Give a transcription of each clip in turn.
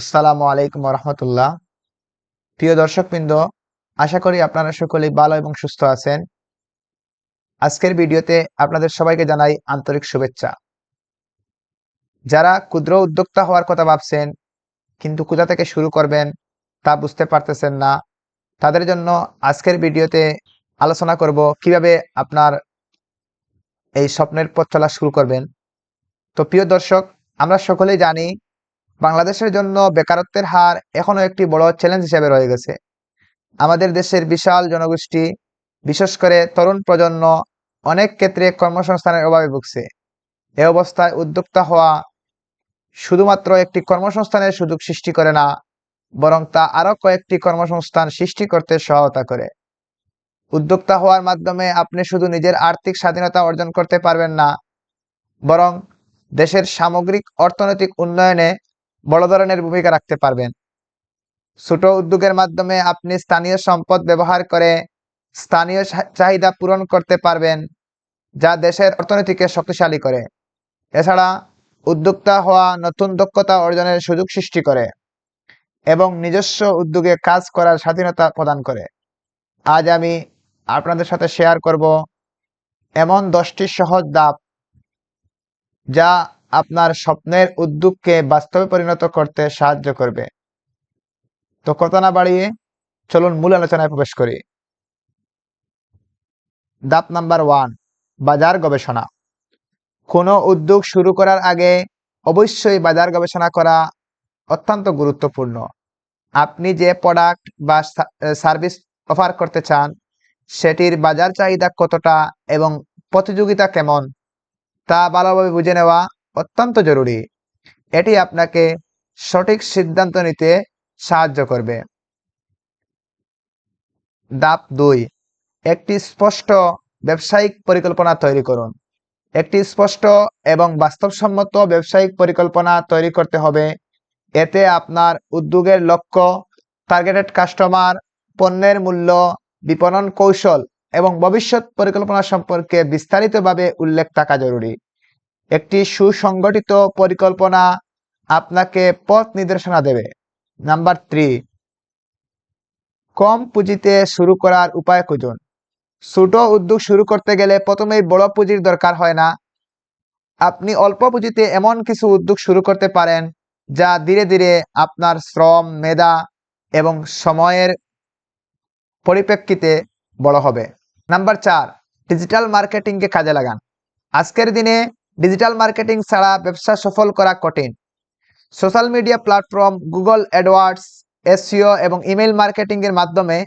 আসসালামু আলাইকুম রহমতুল্লাহ প্রিয় দর্শকবৃন্দ, আশা করি আপনারা সকলেই ভালো এবং সুস্থ আছেন। আজকের ভিডিওতে আপনাদের সবাইকে জানাই আন্তরিক শুভেচ্ছা। যারা ক্ষুদ্র উদ্যোক্তা হওয়ার কথা ভাবছেন, কিন্তু কোথা থেকে শুরু করবেন তা বুঝতে পারতেছেন না, তাদের জন্য আজকের ভিডিওতে আলোচনা করব কীভাবে আপনার এই স্বপ্নের পথ চলা শুরু করবেন। তো প্রিয় দর্শক, আমরা সকলেই জানি বাংলাদেশের জন্য বেকারত্বের হার এখনও একটি বড় চ্যালেঞ্জ হিসেবে রয়ে গেছে। আমাদের দেশের বিশাল জনগোষ্ঠী, বিশেষ করে তরুণ প্রজন্ম, অনেক ক্ষেত্রে কর্মসংস্থানের অভাবে ভুগছে। এ অবস্থায় উদ্যোক্তা হওয়া শুধুমাত্র একটি কর্মসংস্থানের সুযোগ সৃষ্টি করে না, বরং তা আরও কয়েকটি কর্মসংস্থান সৃষ্টি করতে সহায়তা করে। উদ্যোক্তা হওয়ার মাধ্যমে আপনি শুধু নিজের আর্থিক স্বাধীনতা অর্জন করতে পারবেন না, বরং দেশের সামগ্রিক অর্থনৈতিক উন্নয়নে বড় ধরনের ভূমিকা রাখতে পারবেন। ছোট উদ্যোগের মাধ্যমে আপনি স্থানীয় সম্পদ ব্যবহার করে স্থানীয় চাহিদা পূরণ করতে পারবেন, যা দেশের অর্থনীতিকে শক্তিশালী করে। এছাড়া উদ্যোক্তা হওয়া নতুন দক্ষতা অর্জনের সুযোগ সৃষ্টি করে এবং নিজস্ব উদ্যোগে কাজ করার স্বাধীনতা প্রদান করে। আজ আমি আপনাদের সাথে শেয়ার করব এমন দশটি সহজ ধাপ, যা আপনার স্বপ্নের উদ্যোগকে বাস্তবে পরিণত করতে সাহায্য করবে। তো কথা না বাড়িয়ে চলুন মূল আলোচনায় প্রবেশ করি। ধাপ নাম্বার ওয়ান, বাজার গবেষণা। কোনো উদ্যোগ শুরু করার আগে অবশ্যই বাজার গবেষণা করা অত্যন্ত গুরুত্বপূর্ণ। আপনি যে প্রোডাক্ট বা সার্ভিস অফার করতে চান, সেটির বাজার চাহিদা কতটা এবং প্রতিযোগিতা কেমন, তা ভালোভাবে বুঝে নেওয়া অত্যন্ত জরুরি। এটি আপনাকে সঠিক সিদ্ধান্ত নিতে সাহায্য করবে। দাপ দুই, একটি স্পষ্ট ব্যবসায়িক পরিকল্পনা তৈরি করুন। একটি স্পষ্ট এবং বাস্তবসম্মত ব্যবসায়িক পরিকল্পনা তৈরি করতে হবে। এতে আপনার উদ্যোগের লক্ষ্য টার্গেটেড কাস্টমার পণ্যের মূল্য, বিপণন কৌশল এবং ভবিষ্যৎ পরিকল্পনা সম্পর্কে বিস্তারিতভাবে উল্লেখ থাকা জরুরি। একটি সুসংগঠিত পরিকল্পনা আপনাকে পথ নির্দেশনা দেবে। নাম্বার থ্রি, কম পুঁজিতে শুরু করার উপায় খুঁজুন। ছোট উদ্যোগ শুরু করতে গেলে প্রথমেই বড় পুঁজির দরকার হয় না। আপনি অল্প পুঁজিতে এমন কিছু উদ্যোগ শুরু করতে পারেন, যা ধীরে ধীরে আপনার শ্রম, মেধা এবং সময়ের পরিপ্রেক্ষিতে বড় হবে। নাম্বার চার, ডিজিটাল মার্কেটিংকে কাজে লাগান। আজকের দিনে ডিজিটাল মার্কেটিং ছাড়া ব্যবসা সফল করা কঠিন। Social media platform Google AdWords SEO এবং ইমেল মার্কেটিং এর মাধ্যমে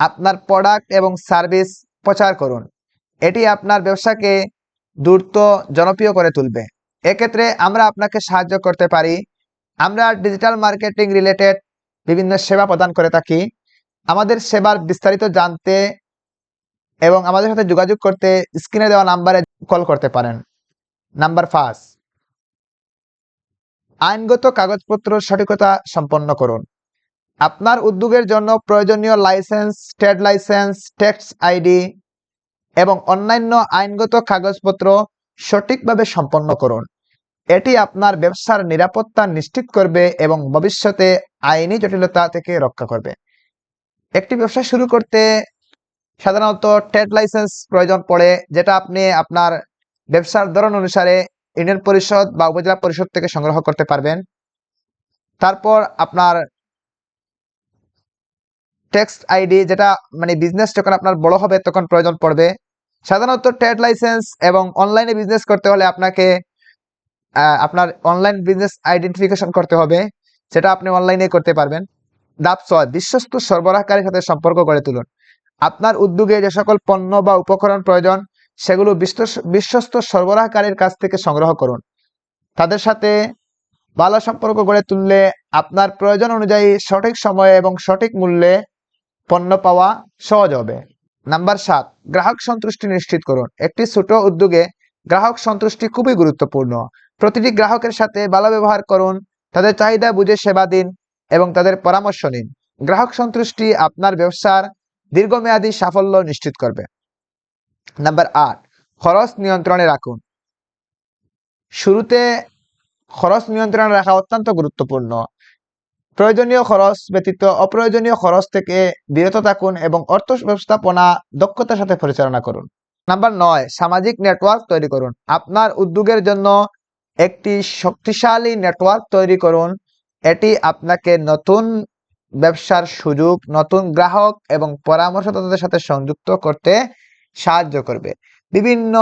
আপনার প্রোডাক্ট এবং সার্ভিস প্রচার করুন। এটি আপনার ব্যবসাকে দ্রুত জনপ্রিয় করে তুলবে। এক্ষেত্রে আমরা আপনাকে সাহায্য করতে পারি। আমরা ডিজিটাল মার্কেটিং রিলেটেড বিভিন্ন সেবা প্রদান করে থাকি। আমাদের সেবার বিস্তারিত জানতে এবং আমাদের সাথে যোগাযোগ করতে স্ক্রিনে দেওয়া নাম্বারে কল করতে পারেন। নাম্বার পাঁচ আইনগত কাগজপত্র সঠিকতা সম্পন্ন করুন। আপনার উদ্যোগের জন্য প্রয়োজনীয় license trade license tax ID এবং অন্যান্য আইনগত কাগজপত্র সঠিকভাবে সম্পন্ন করুন। এটি আপনার ব্যবসার নিরাপত্তা নিশ্চিত করবে এবং ভবিষ্যতে আইনি জটিলতা থেকে রক্ষা করবে। একটি ব্যবসা শুরু করতে সাধারণত ট্রেড লাইসেন্স প্রয়োজন পড়ে, যেটা আপনি আপনার ব্যবসার ধরন অনুসারে ইউনিয়ন পরিষদ বা উপজেলা পরিষদ থেকে সংগ্রহ করতে পারবেন। তারপর আপনার ট্যাক্স আইডি যেটা মানে বিজনেস যখন আপনার বড় হবে তখন প্রয়োজন পড়বে। সাধারণত ট্রেড লাইসেন্স এবং অনলাইনে বিজনেস করতে হলে আপনাকে আপনার অনলাইন বিজনেস আইডেন্টিফিকেশন করতে হবে। সেটা আপনি অনলাইনে করতে পারবেন। ধাপ ছয়, বিশ্বস্ত সরবরাহকারীর সাথে সম্পর্ক গড়ে তুলুন। আপনার উদ্যোগে যে সকল পণ্য বা উপকরণ প্রয়োজন সেগুলো বিশ্বস্ত সরবরাহকারীর কাছ থেকে সংগ্রহ করুন। তাদের সাথে ভালো সম্পর্ক গড়ে তুললে আপনার প্রয়োজন অনুযায়ী সঠিক সময়ে এবং সঠিক মূল্যে পণ্য পাওয়া সহজ হবে। নাম্বার সাত, গ্রাহক সন্তুষ্টি নিশ্চিত করুন। একটি ছোট উদ্যোগে গ্রাহক সন্তুষ্টি খুবই গুরুত্বপূর্ণ। প্রতিটি গ্রাহকের সাথে ভালো ব্যবহার করুন, তাদের চাহিদা বুঝে সেবা দিন এবং তাদের পরামর্শ নিন। গ্রাহক সন্তুষ্টি আপনার ব্যবসার দীর্ঘমেয়াদী সাফল্য নিশ্চিত করবে। নাম্বার আট খরচ নিয়ন্ত্রণে রাখুন। শুরুতে খরচ নিয়ন্ত্রণে রাখা অত্যন্ত গুরুত্বপূর্ণ। প্রয়োজনীয় খরচ ব্যতীত অপ্রয়োজনীয় খরচ থেকে বিরত থাকুন এবং অর্থ ব্যবস্থাপনা দক্ষতার সাথে পরিচালনা করুন। নাম্বার নয়, সামাজিক নেটওয়ার্ক তৈরি করুন। আপনার উদ্যোগের জন্য একটি শক্তিশালী নেটওয়ার্ক তৈরি করুন। এটি আপনাকে নতুন ব্যবসার সুযোগ, নতুন গ্রাহক এবং পরামর্শদাতাদের সাথে সংযুক্ত করতে সাহায্য করবে। বিভিন্ন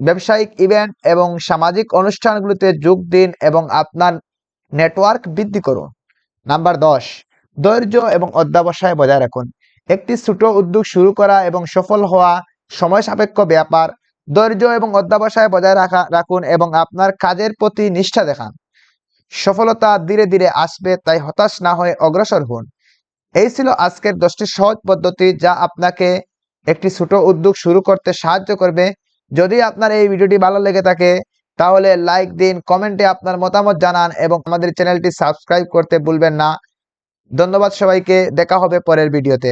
ব্যবসায়িক ইভেন্ট এবং সামাজিক অনুষ্ঠানগুলিতে যোগ দিন এবং আপনার নেটওয়ার্ক বৃদ্ধি করুন। নাম্বার দশ, ধৈর্য এবং অধ্যাবসায় বজায় রাখুন। একটি ছোট উদ্যোগ শুরু করা এবং সফল হওয়া সময় সাপেক্ষ ব্যাপার। ধৈর্য এবং অধ্যাবসায় বজায় রাখা, রাখুন এবং আপনার কাজের প্রতি নিষ্ঠা দেখান। সফলতা ধীরে ধীরে আসবে, তাই হতাশ না হয়ে অগ্রসর হন। এই ছিল আজকের দশটি সহজ পদ্ধতি যা আপনাকে একটি ছোট উদ্যোগ শুরু করতে সাহায্য করবে। যদি আপনার এই ভিডিওটি ভালো লেগে থাকে, তাহলে লাইক দিন, কমেন্টে আপনার মতামত জানান এবং আমাদের চ্যানেলটি সাবস্ক্রাইব করতে ভুলবেন না। ধন্যবাদ সবাইকে, দেখা হবে পরের ভিডিওতে।